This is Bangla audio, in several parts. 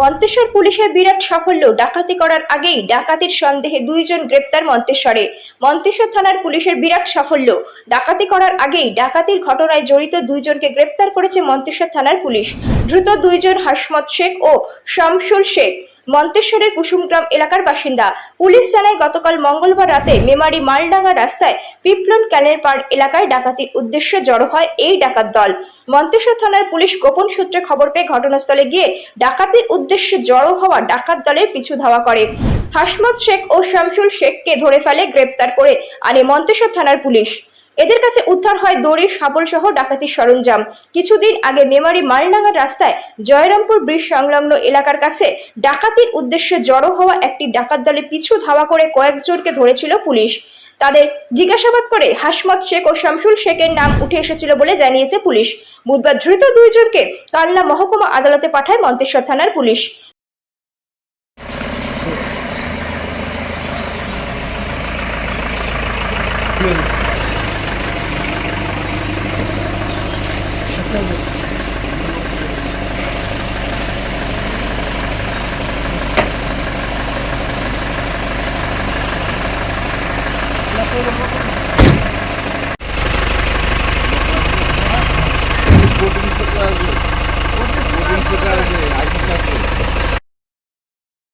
মন্তেশ্বর পুলিশের বিরাট সাফল্য ডাকাতি করার আগেই ডাকাতির সন্দেহে দুইজন গ্রেপ্তার মন্তেশ্বরে। মন্তেশ্বর থানার পুলিশের বিরাট সাফল্য ডাকাতি করার আগেই ডাকাতির ঘটনায় জড়িত দুইজনকে গ্রেপ্তার করেছে মন্তেশ্বর থানার পুলিশ। দ্রুত দুইজন হাসমত শেখ ও শামসুল শেখ। মন্তেশ্বরের কুসুমগ্রাম এলাকার বাসিন্দা। পুলিশ জানায়, গতকাল মঙ্গলবার রাতে মেমারি মালডাঙ্গা রাস্তায় পিপলন ক্যালের পাড় এলাকায় ডাকাতির উদ্দেশ্যে জড়ো হয় এই ডাকাত দল। মন্তেশ্বর থানার পুলিশ গোপন সূত্রে খবর পেয়ে ঘটনাস্থলে গিয়ে ডাকাতির উদ্দেশ্যে জড়ো হওয়া ডাকাত দলের পিছু ধাওয়া করে। হাসমত শেখ ও শামসুল শেখকে ধরে ফেলে গ্রেপ্তার করে আনে মন্তেশ্বর থানার পুলিশ। এদের কাছে উদ্ধার হয় দড়ি শাবল সহ ডাকাতির সরঞ্জাম। কিছুদিন আগে মেমারি মালডাঙ্গা রাস্তায় জয়রামপুর ব্রিজ সংলগ্ন এলাকার কাছে ডাকাতির উদ্দেশ্যে জড়ো হওয়া একটি ডাকাত দলের পিছু ধাওয়া করে কয়েকজনকে ধরেছিল পুলিশ। তাদের জিজ্ঞাসাবাদ করে হাসমত শেখ ও শামসুল শেখের নাম উঠে এসেছিল বলে জানিয়েছে পুলিশ। বুধবার ধৃত দুইজনকে কালনা মহকুমা আদালতে পাঠায় মন্তেশ্বর থানার পুলিশ।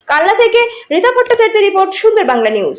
কালনা থেকে রীতা ভট্টাচার্যের রিপোর্ট সুন্দর বাংলা নিউজ।